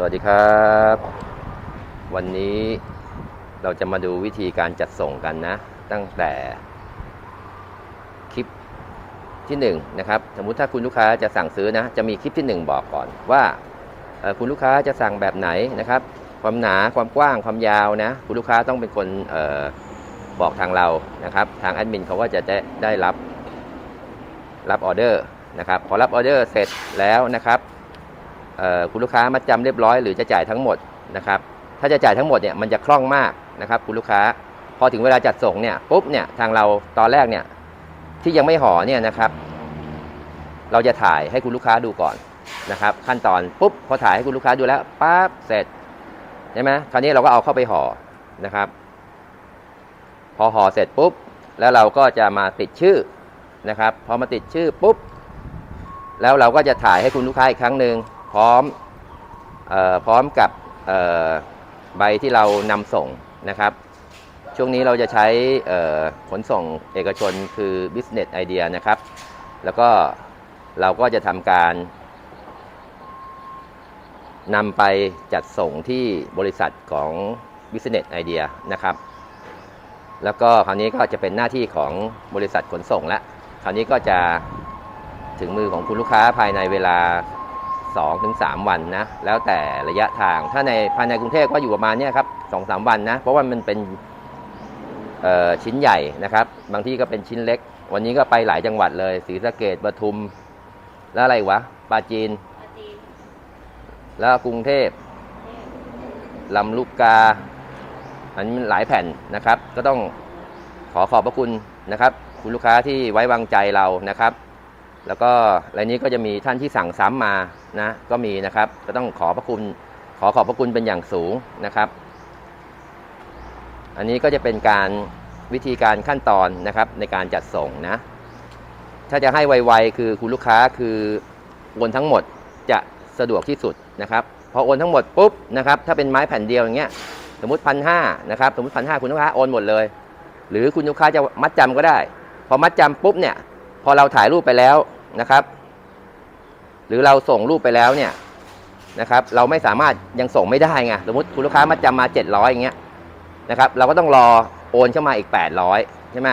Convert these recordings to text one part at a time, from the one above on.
สวัสดีครับ วันนี้เราจะมาดูวิธีการจัดส่งกันนะ ตั้งแต่คลิปที่1นงนะครับสมมุติถ้าคุณลูกค้าจะสั่งซื้อนะ จะมีคลิปที่ 1 บอกก่อนว่าคุณลูกค้าจะสั่งแบบไหนนะครับ ความหนาความกว้างความยาวนะ คุณลูกค้าต้องเป็นคนออบอกทางเรานะครับ ทางแอดมินเขาก็จะได้ได้รับรับออเดอร์นะครับพอรับออเดอร์เสร็จแล้วนะครับ คุณลูกค้ามัดจำเรียบร้อยหรือจะจ่ายทั้งหมดนะครับถ้าจะจ่ายทั้งหมดเนี่ยมันจะคล่องมากนะครับคุณลูกค้า พอถึงเวลาจัดส่งเนี่ยปุ๊บเนี่ยทางเราตอนแรกเนี่ยที่ยังไม่ห่อเนี่ยนะครับเราจะถ่ายให้คุณลูกค้าดูก่อนนะครับ ขั้นตอนปุ๊บพอถ่ายให้คุณลูกค้าดูแล้วปั๊บเสร็จใช่ไหมคราวนี้เราก็เอาเข้าไปห่อนะครับ พอห่อเสร็จปุ๊บแล้วเราก็จะมาติดชื่อนะครับ พอมาติดชื่อปุ๊บแล้วเราก็จะถ่ายให้คุณลูกค้าอีกครั้งหนึ่ง พร้อมออพร้อมกับใบที่เรานำส่งนะครับ ช่วงนี้เราจะใช้ขนส่งเอกชนคือ Business Idea นะครับ แล้วก็เราก็จะทำการนำไปจัดส่งที่บริษัทของ Business Idea นะครับ แล้วก็คราวนี้ก็จะเป็นหน้าที่ของบริษัทขนส่งล้วคราวนี้ก็จะถึงมือของคุณลูกค้าภายในเวลา 2-3วันนะ แล้วแต่ระยะทาง ถ้าในภายในกรุงเทพก็อยู่ประมาณเนี้ยครับสองสามวันนะ เพราะว่ามันเป็นเอ่อชิ้นใหญ่นะครับ บางที่ก็เป็นชิ้นเล็ก วันนี้ก็ไปหลายจังหวัดเลยศรีสะเกดปทุม แล้วอะไรวะปราจีนอาจีน แล้วกรุงเทพลำลูกกา อันนี้มันหลายแผ่นนะครับ ก็ต้องขอขอบพระคุณนะครับ คุณลูกค้าที่ไว้วางใจเรานะครับ แล้วก็รายนี้ก็จะมีท่านที่สั่งซ้ำมานะก็มีนะครับ ก็ต้องขอพระคุณขอขอบพระคุณเป็นอย่างสูงนะครับ อันนี้ก็จะเป็นการวิธีการขั้นตอนนะครับในการจัดส่งนะ ถ้าจะให้ไวๆคือคุณลูกค้าคือโอนทั้งหมดจะสะดวกที่สุดนะครับพอโอนทั้งหมดปุ๊บนะครับถ้าเป็นไม้แผ่นเดียวอย่างเงี้ยสมมติพันห้านะครับสมมติพันห้าคุณลูกค้าโอนหมดเลย หรือคุณลูกค้าจะมัดจำก็ได้ พอมัดจำปุ๊บเนี่ย พอเราถ่ายรูปไปแล้วนะครับ หรือเราส่งรูปไปแล้วเนี่ยนะครับ เราไม่สามารถยังส่งไม่ได้ไงสมมติคุณลูกค้ามัดจำมา 700อย่างเงี้ยนะครับเราก็ต้องรอโอนเข้ามาอีก 800ใช่ไหม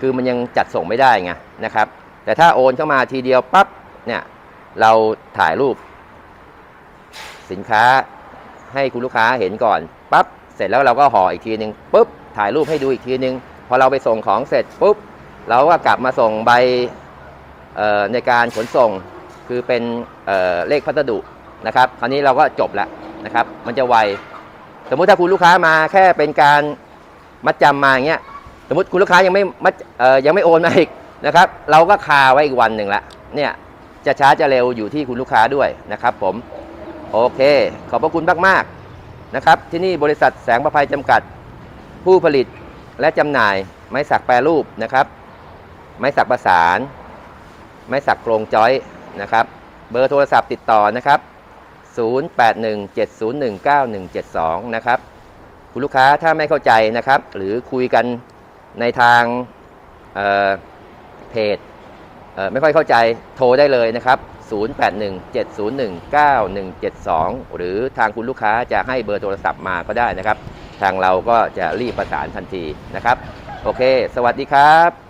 คือมันยังจัดส่งไม่ได้ไงนะครับ แต่ถ้าโอนเข้ามาทีเดียวปั๊บเนี่ยเราถ่ายรูป สินค้าให้คุณลูกค้าเห็นก่อนปั๊บเสร็จแล้วเราก็ห่ออีกทีหนึ่งปุ๊บถ่ายรูปให้ดูอีกทีหนึ่งพอเราไปส่งของเสร็จปุ๊บ เราก็กลับมาส่งใบในการขนส่งคือเป็นเเลขพัสดุนะครับ คราวนี้เราก็จบแล้วนะครับ มันจะไว สมมุติถ้าคุณลูกค้ามาแค่เป็นการมัดจำมาอย่างเงี้ย สมมติคุณลูกค้ายังไม่มัดยังไม่โอนมาอีกนะครับ เราก็คาไว้อีกวันหนึ่งละ เนี่ยจะช้าจะเร็วอยู่ที่คุณลูกค้าด้วยนะครับ ผม โอเค ขอบพระคุณมากๆนะครับ ที่นี่บริษัทแสงประภัยจำกัด ผู้ผลิตและจำหน่ายไม้สักแปรรูปนะครับ ไม้สักประสาน ไม้สักโครงจอยนะครับ เบอร์โทรศัพท์ติดต่อนะครับ 0817019172 นะครับ คุณลูกค้าถ้าไม่เข้าใจนะครับ หรือคุยกันในทางเเพจเไม่ค่อยเข้าใจโทรได้เลยนะครับ 0817019172 หรือทางคุณลูกค้าจะให้เบอร์โทรศัพท์มาก็ได้นะครับ ทางเราก็จะรีบประสานทันทีนะครับ โอเค สวัสดีครับ